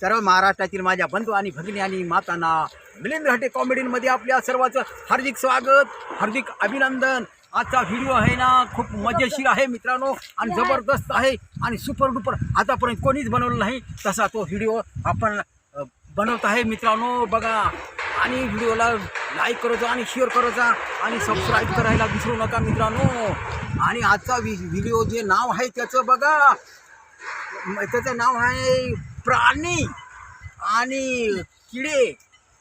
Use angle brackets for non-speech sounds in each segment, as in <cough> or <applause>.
सर्व महाराष्ट्रातील माझ्या बंधू आणि भगिनी आणि मातांना मिलिंद हटे कॉमेडीमध्ये आपल्या सर्वांचं हार्दिक स्वागत हार्दिक अभिनंदन. आजचा व्हिडिओ आहे ना खूप मजेशीर आहे मित्रांनो आणि जबरदस्त आहे आणि सुपर डुपर आतापर्यंत कोणीच बनवलं नाही तसा तो व्हिडिओ आपण बनवत आहे मित्रांनो. बघा आणि व्हिडिओला लाईक करायचा आणि शेअर करायचा आणि सबस्क्राईब करायला विसरू नका मित्रांनो. आणि आजचा व्हिडिओ जे नाव आहे त्याचं बघा. त्याचं नाव आहे प्राणी आणि किडे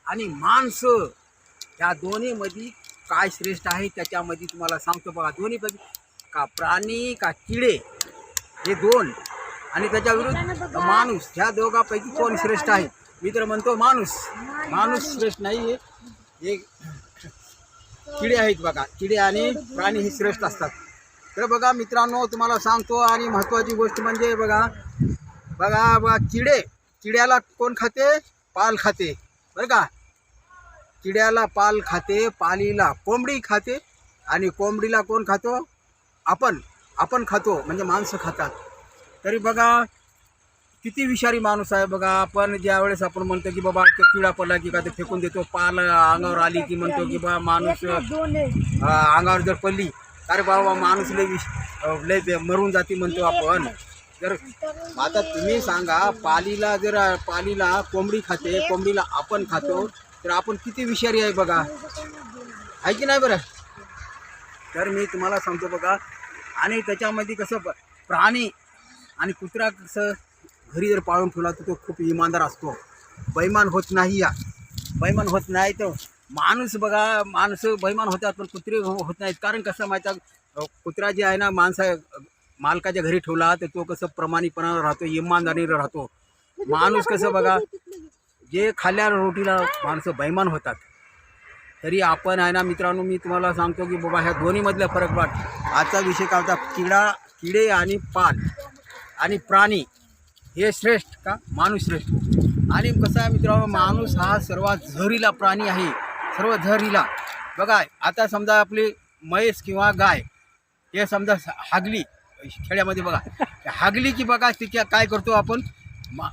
आणि माणसं या दोन्हीमध्ये काय श्रेष्ठ आहे त्याच्यामध्ये तुम्हाला सांगतो बघा. दोन्हीपैकी का प्राणी का किडे हे दोन. आणि त्याच्या विरुद्ध माणूस ह्या दोघांपैकी कोण श्रेष्ठ आहे? मी तर म्हणतो माणूस. माणूस श्रेष्ठ नाही हे किडे आहेत बघा. किडे आणि प्राणी हे श्रेष्ठ असतात. तर बघा मित्रांनो तुम्हाला सांगतो आणि महत्त्वाची गोष्ट म्हणजे बघा बघा बघा किडे. किड्याला कोण खाते? पाल खाते. बरं का? किड्याला पाल खाते पालीला कोंबडी खाते आणि कोंबडीला कोण खातो? आपण. आपण खातो म्हणजे माणसं खातात. तरी बघा किती विषारी माणूस आहे बघा. आपण ज्या वेळेस आपण म्हणतो की बाबा तो किडा पडला की का ते फेकून देतो पाल अंगावर आली की म्हणतो की बा माणूस अंगावर जर पडली अरे बाबा माणूस लय विष लय मरून जाते म्हणतो आपण. जर आता तुम्ही सांगा पालीला जर पालीला कोंबडी खाते कोंबडीला आपण खातो तर आपण किती विषारी आहे बघा? आहे की नाही बरं? तर मी तुम्हाला सांगतो बघा आणि त्याच्यामध्ये कसं ब- प्राणी आणि कुत्रा कसं घरी जर पाळून ठेवला तर तो खूप इमानदार असतो. बैमान होत नाही या. बैमान होत नाही तर माणूस बघा माणसं बैमान होतात पण कुत्रे हो, होत नाहीत. कारण कसं माहिती आहे, कुत्रा जे आहे ना माणसा मालकाच्या घरी ठेवला तर तो कसं प्रमाणिकपणानं राहतो इमानदारीनं राहतो. माणूस कसं बघा जे खाल्ल्या रोटीला माणसं बैमान होतात. तरी आपण आहे ना मित्रांनो मी तुम्हाला सांगतो की बाबा ह्या दोन्हीमधला फरक वाट आजचा विषय काय होता? किडा किडे आणि पाल आणि प्राणी हे श्रेष्ठ का? माणूस श्रेष्ठ. आणि कसं आहे मित्रांनो माणूस हा सर्वात झहरीला प्राणी आहे. सर्व झहरीला बघा आता समजा आपली म्हैस किंवा गाय हे समजा हागली. खेड्यामध्ये बघा. हागली की बघा ती क्या- काय करतो आपण? मा-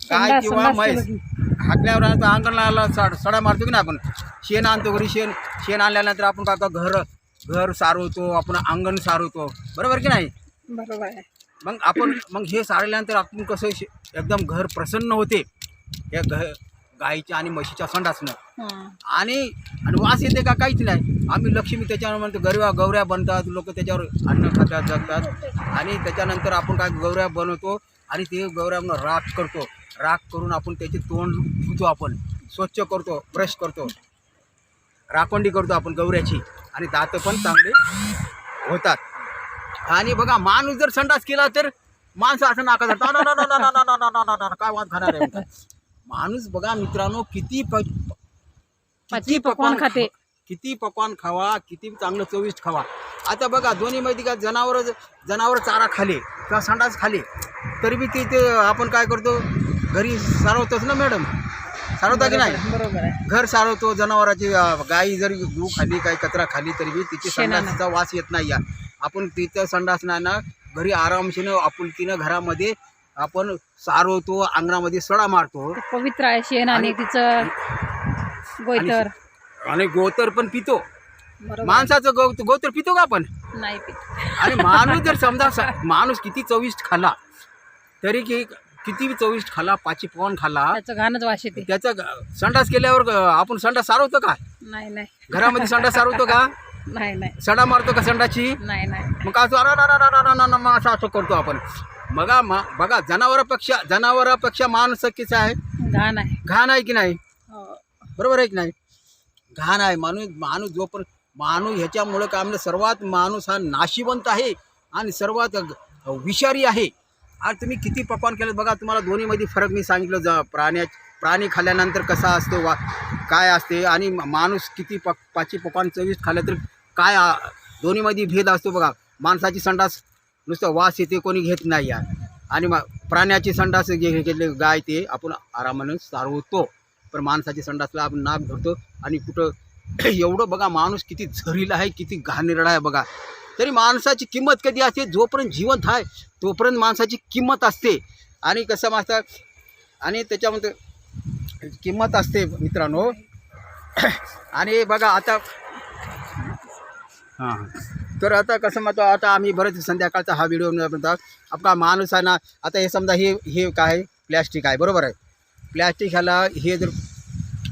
संडास- किंवा संडास म्हैस. केलं हाकल्यावर आता अंगणाला सड सडा मारतो की नाही आपण? शेण आणतो घरी शेण शेण आणल्यानंतर आपण काय घर घर सारवतो आपण अंगण सारवतो. बरोबर की नाही? बरोबर आहे. मग आपण मग हे सारल्यानंतर आपण कसं शे- एकदम घर प्रसन्न होते? या घ गायीच्या आणि म्हशीच्या संडासनं आणि आणि वास येते का काहीच नाही आम्ही लक्ष्मी त्याच्यावर म्हणतो गरव्या गवऱ्या बनतात लोक त्याच्यावर अन्न खात्यात जगतात आणि त्याच्यानंतर आपण काय गवऱ्या बनवतो आणि ते गौऱ्यावर राख करतो राख करून आपण त्याचे तोंड धुतो आपण स्वच्छ करतो ब्रश करतो राखोंडी करतो आपण गवऱ्याची आणि दात पण चांगले होतात आणि बघा माणूस जर संडास केला तर माणसं असं नाका काय वाद खाणार आहे माणूस बघा मित्रांनो किती प पची पकवान खाते. किती पकवान खावा किती चांगलं चविष्ट खावा. आता बघा दोन्ही माहिती का जनावर जनावर चारा खाले किंवा संडास खाले तरी बी ते आपण काय करतो? घरी सारवतोच ना मॅडम? सारवता की नाही? बरोबर आहे. घर सारवतो जनावराची गाई जरी गू खाली काही कचरा खाली तरी बी तिची. संडासचा वास येत नाही या. आपण तिथं संडास नाही ना घरी आरामशीनं आपुलकीनं घरामध्ये आपण सारवतो अंगणामध्ये सडा मारतो. पवित्र आहे शेण आणि तिचं गोयतर. आणि गोतर पण पितो. माणसाचं गौ गोतर पितो का आपण? नाही पीत. आणि माणूस जर <laughs> समजा स- माणूस किती चविष्ट खाल्ला तरी की किती चविष्ट खाल्ला पाची पवन खाल्ला त्याचं घाणच वास येते. त्याचा ग- संडास केल्यावर ग- आपण संडास सारवतो का? नाही नाही. घरामध्ये संडास सारवतो का? <laughs> नाही नाही. सडा मारतो का संडाची? नाही नाही. मग असं "अरे, असं असं करतो आपण. बघा मा बघा जनावरापेक्षा जनावरापेक्षा माणूस किसा आहे? घाण आहे. घाण आहे की नाही? हो. बरोबर आहे की नाही? घाण आहे. माणूस माणूस जो पण माणूस ह्याच्यामुळं काय म्हणजे सर्वात माणूस हा नाशिवंत आहे आणि सर्वात विषारी आहे. आणि तुम्ही किती पकवान केलं बघा तुम्हाला दोन्हीमध्ये फरक मी सांगितलं. ज प्राण्या प्राणी खाल्ल्यानंतर कसा असते वा काय असते आणि माणूस किती पक पाची पकवान चविष्ट खाल्लं तर काय दोन्हीमध्ये भेद असतो बघा. माणसाची संडास नुसतं वास येते कोणी घेत नाही आहे आणि मग प्राण्याची संडास घे घेतले गाय ते आपण आरामानं सारवतो. पण माणसाची संडासला आपण नाक धरतो. आणि कुठं <clears throat> एवढं बघा माणूस किती झरीला आहे किती घाणेरडा आहे बघा. तरी माणसाची किंमत कधी असते? जोपर्यंत जिवंत आहे तोपर्यंत माणसाची किंमत असते. आणि कसं माणसा आणि त्याच्यामध्ये किंमत असते मित्रांनो. <clears throat> आणि बघा आता हां. तर आता कसं म्हणतो आता आम्ही बरेच संध्याकाळचा हा व्हिडिओ म्हणतात आपला माणूस आहे ना आता हे समजा हे हे काय प्लॅस्टिक आहे बरोबर आहे? प्लॅस्टिक ह्याला हे जर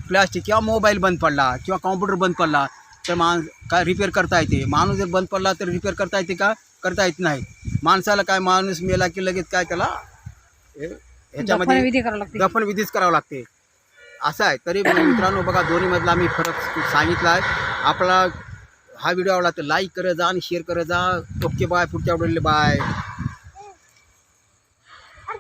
प्लॅस्टिक किंवा मोबाईल बंद पडला किंवा कॉम्प्युटर बंद पडला तर माण काय रिपेअर करता येते? माणूस जर बंद पडला तर रिपेअर करता येते का? करता येत नाही. माणसाला काय माणूस मेला की लगेच काय त्याला हे- ह्याच्यामध्ये विधी करावं लागते. दफन विधीच करावं लागते. असं आहे. तरी मित्रांनो बघा दोन्हीमधला मी फरक सांगितला आहे. आपला हा व्हिडिओ आवडला तर लाईक करत जा आणि शेअर करत जा. ओके बाय पुढच्या आवडले बाय